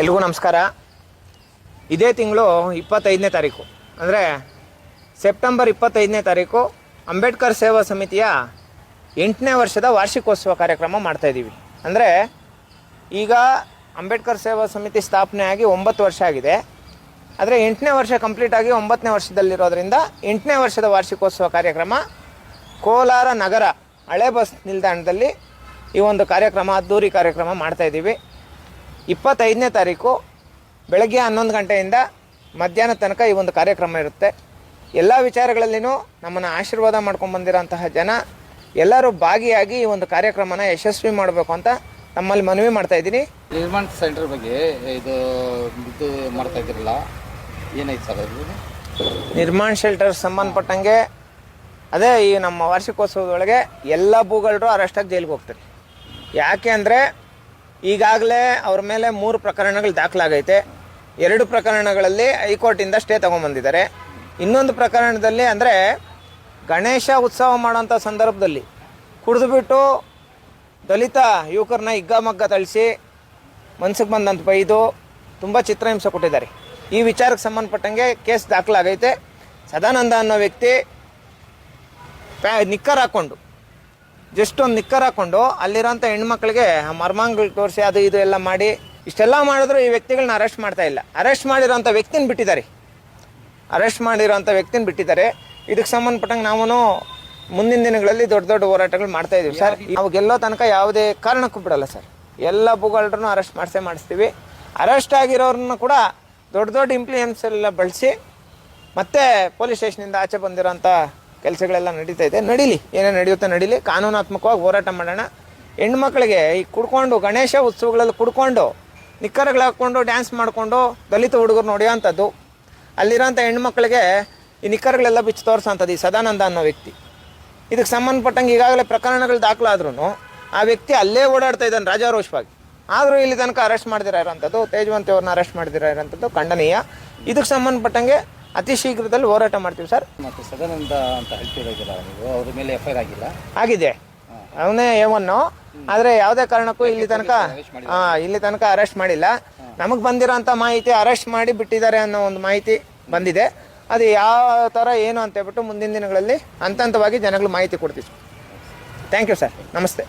ಎಲ್ರಿಗೂ ನಮಸ್ಕಾರ. ಇದೇ ತಿಂಗಳು ಇಪ್ಪತ್ತೈದನೇ ತಾರೀಕು. ಅಂದರೆ ಸೆಪ್ಟೆಂಬರ್ ಇಪ್ಪತ್ತೈದನೇ ತಾರೀಕು ಅಂಬೇಡ್ಕರ್ ಸೇವಾ ಸಮಿತಿಯ ಎಂಟನೇ ವರ್ಷದ ವಾರ್ಷಿಕೋತ್ಸವ ಕಾರ್ಯಕ್ರಮ ಮಾಡ್ತಾಯಿದ್ದೀವಿ ಅಂದರೆ ಈಗ ಅಂಬೇಡ್ಕರ್ ಸೇವಾ ಸಮಿತಿ ಸ್ಥಾಪನೆ ಆಗಿ ಒಂಬತ್ತು ವರ್ಷ ಆಗಿದೆ. ಆದರೆ ಎಂಟನೇ ವರ್ಷ ಕಂಪ್ಲೀಟ್ ಆಗಿ ಒಂಬತ್ತನೇ ವರ್ಷದಲ್ಲಿರೋದ್ರಿಂದ ಎಂಟನೇ ವರ್ಷದ ವಾರ್ಷಿಕೋತ್ಸವ ಕಾರ್ಯಕ್ರಮ ಕೋಲಾರ ನಗರ ಹಳೆ ಬಸ್ ನಿಲ್ದಾಣದಲ್ಲಿ ಈ ಒಂದು ಕಾರ್ಯಕ್ರಮ ಅದ್ದೂರಿ ಕಾರ್ಯಕ್ರಮ ಮಾಡ್ತಾಯಿದ್ದೀವಿ ಇಪ್ಪತ್ತೈದನೇ ತಾರೀಕು ಬೆಳಗ್ಗೆ ಹನ್ನೊಂದು ಗಂಟೆಯಿಂದ ಮಧ್ಯಾಹ್ನ ತನಕ ಈ ಒಂದು ಕಾರ್ಯಕ್ರಮ ಇರುತ್ತೆ. ಎಲ್ಲ ವಿಚಾರಗಳಲ್ಲಿನೂ ನಮ್ಮನ್ನು ಆಶೀರ್ವಾದ ಮಾಡ್ಕೊಂಡು ಬಂದಿರೋಂತಹ ಜನ ಎಲ್ಲರೂ ಭಾಗಿಯಾಗಿ ಈ ಒಂದು ಕಾರ್ಯಕ್ರಮನ ಯಶಸ್ವಿ ಮಾಡಬೇಕು ಅಂತ ನಮ್ಮಲ್ಲಿ ಮನವಿ ಮಾಡ್ತಾ ಇದ್ದೀನಿ. ನಿರ್ಮಾಣ ಸೆಂಟರ್ ಬಗ್ಗೆ ಇದು ಇದು ಮಾಡ್ತಾ ಇದ್ದಿರಲ್ಲ ಏನಾಯ್ತು ಸರ್ ನಿರ್ಮಾಣ ಶೆಲ್ಟರ್ ಸಂಬಂಧಪಟ್ಟಂಗೆ ಅದೇ ಈ ನಮ್ಮ ವಾರ್ಷಿಕೋತ್ಸವದೊಳಗೆ ಎಲ್ಲ ಭೂಗಳರು ಅರೆಸ್ಟಾಗಿ ಜೈಲಿಗೆ ಹೋಗ್ತಾರೆ. ಯಾಕೆ ಅಂದರೆ ಈಗಾಗಲೇ ಅವ್ರ ಮೇಲೆ ಮೂರು ಪ್ರಕರಣಗಳು ದಾಖಲಾಗೈತೆ. ಎರಡು ಪ್ರಕರಣಗಳಲ್ಲಿ ಹೈಕೋರ್ಟಿಂದ ಸ್ಟೇ ತೊಗೊಂಬಂದಿದ್ದಾರೆ. ಇನ್ನೊಂದು ಪ್ರಕರಣದಲ್ಲಿ ಅಂದರೆ ಗಣೇಶ ಉತ್ಸವ ಮಾಡೋಂಥ ಸಂದರ್ಭದಲ್ಲಿ ಕುಡಿದುಬಿಟ್ಟು ದಲಿತ ಯುವಕರನ್ನ ಹಿಗ್ಗಮಗ್ಗ ತಳಿಸಿ ಮನ್ಸಿಗೆ ಬಂದಂತ ಬೈದು ತುಂಬ ಚಿತ್ರಹಿಂಸೆ ಕೊಟ್ಟಿದ್ದಾರೆ. ಈ ವಿಚಾರಕ್ಕೆ ಸಂಬಂಧಪಟ್ಟಂಗೆ ಕೇಸ್ ದಾಖಲಾಗೈತೆ. ಸದಾನಂದ ಅನ್ನೋ ವ್ಯಕ್ತಿ ಪ್ಯಾ ನಿಕ್ಕರ್ ಹಾಕ್ಕೊಂಡು ಜಸ್ಟ್ ಒಂದು ನಿಕ್ಕರ್ ಹಾಕೊಂಡು ಅಲ್ಲಿರೋಂಥ ಹೆಣ್ಮಕ್ಳಿಗೆ ಮರ್ಮಾಂಗ್ಗಳು ತೋರಿಸಿ ಅದು ಇದು ಎಲ್ಲ ಮಾಡಿ, ಇಷ್ಟೆಲ್ಲ ಮಾಡಿದ್ರು ಈ ವ್ಯಕ್ತಿಗಳನ್ನ ಅರೆಸ್ಟ್ ಮಾಡ್ತಾ ಇಲ್ಲ. ಅರೆಸ್ಟ್ ಮಾಡಿರೋಂಥ ವ್ಯಕ್ತಿನ ಬಿಟ್ಟಿದ್ದಾರೆ. ಅರೆಸ್ಟ್ ಮಾಡಿರೋಂಥ ವ್ಯಕ್ತಿನ ಬಿಟ್ಟಿದ್ದಾರೆ. ಇದಕ್ಕೆ ಸಂಬಂಧಪಟ್ಟಂಗೆ ನಾವು ಮುಂದಿನ ದಿನಗಳಲ್ಲಿ ದೊಡ್ಡ ದೊಡ್ಡ ಹೋರಾಟಗಳು ಮಾಡ್ತಾ ಇದೀವಿ. ಸರ್, ನಾವು ಗೆಲ್ಲೋ ತನಕ ಯಾವುದೇ ಕಾರಣಕ್ಕೂ ಬಿಡಲ್ಲ ಸರ್. ಎಲ್ಲ ಭೂಗಳರನ್ನು ಅರೆಸ್ಟ್ ಮಾಡಿಸೇ ಮಾಡಿಸ್ತೀವಿ. ಅರೆಸ್ಟ್ ಆಗಿರೋರನ್ನ ಕೂಡ ದೊಡ್ಡ ದೊಡ್ಡ ಇಂಪ್ಲಿಯನ್ಸ್ ಎಲ್ಲ ಬಳಸಿ ಮತ್ತೆ ಪೊಲೀಸ್ ಸ್ಟೇಷನಿಂದ ಆಚೆ ಬಂದಿರೋಂಥ ಕೆಲಸಗಳೆಲ್ಲ ನಡೀತಾ ಇದೆ. ನಡೀಲಿ. ಏನೇ ನಡೆಯುತ್ತೆ ನಡೀಲಿ. ಕಾನೂನಾತ್ಮಕವಾಗಿ ಹೋರಾಟ ಮಾಡೋಣ. ಹೆಣ್ಮಕ್ಳಿಗೆ ಈ ಕುಡ್ಕೊಂಡು, ಗಣೇಶ ಉತ್ಸವಗಳಲ್ಲಿ ಕುಡ್ಕೊಂಡು, ನಿಕ್ಕರ್ಗಳು ಹಾಕ್ಕೊಂಡು ಡ್ಯಾನ್ಸ್ ಮಾಡಿಕೊಂಡು, ದಲಿತ ಹುಡುಗರು ನೋಡಿಯೋವಂಥದ್ದು ಅಲ್ಲಿರೋಂಥ ಹೆಣ್ಮಕ್ಳಿಗೆ ಈ ನಿಕ್ಕರ್ಗಳೆಲ್ಲ ಬಿಚ್ಚಿ ತೋರಿಸೋಂಥದ್ದು ಈ ಸದಾನಂದ ಅನ್ನೋ ವ್ಯಕ್ತಿ. ಇದಕ್ಕೆ ಸಂಬಂಧಪಟ್ಟಂಗೆ ಈಗಾಗಲೇ ಪ್ರಕರಣಗಳು ದಾಖಲಾದ್ರೂ ಆ ವ್ಯಕ್ತಿ ಅಲ್ಲೇ ಓಡಾಡ್ತಾ ಇದ್ದಾನೆ ರಾಜಾರೋಷವಾಗಿ. ಆದರೂ ಇಲ್ಲಿ ತನಕ ಅರೆಸ್ಟ್ ಮಾಡಿದಿರ ಇರೋಂಥದ್ದು, ತೇಜವಂತಿ ಅವ್ರನ್ನ ಅರೆಸ್ಟ್ ಮಾಡಿದಿರ ಇರೋಂಥದ್ದು ಖಂಡನೀಯ. ಇದಕ್ಕೆ ಸಂಬಂಧಪಟ್ಟಂಗೆ ಅತಿ ಶೀಘ್ರದಲ್ಲಿ ಹೋರಾಟ ಮಾಡ್ತೀವಿ ಸರ್. ಮತ್ತು ಸದಾನಂದ ಅಂತ ಹೇಳ್ತಿರೋದಿಲ್ಲ ನೀವು ಅವ್ರ ಮೇಲೆ ಎಫ್ ಐ ಆಗಿಲ್ಲ? ಆಗಿದೆ. ಅವನೇ ಏವನ್ನು ಆದರೆ ಯಾವುದೇ ಕಾರಣಕ್ಕೂ ಇಲ್ಲಿ ತನಕ ಆ, ಇಲ್ಲಿ ತನಕ ಅರೆಸ್ಟ್ ಮಾಡಿಲ್ಲ. ನಮಗೆ ಬಂದಿರೋಂಥ ಮಾಹಿತಿ ಅರೆಸ್ಟ್ ಮಾಡಿ ಬಿಟ್ಟಿದ್ದಾರೆ ಅನ್ನೋ ಒಂದು ಮಾಹಿತಿ ಬಂದಿದೆ. ಅದು ಯಾವ ಥರ ಏನು ಅಂತ ಹೇಳ್ಬಿಟ್ಟು ಮುಂದಿನ ದಿನಗಳಲ್ಲಿ ಹಂತ ಹಂತವಾಗಿ ಜನಗಳು ಮಾಹಿತಿ ಕೊಡ್ತೀವಿ. ಥ್ಯಾಂಕ್ ಯು ಸರ್ ನಮಸ್ತೆ.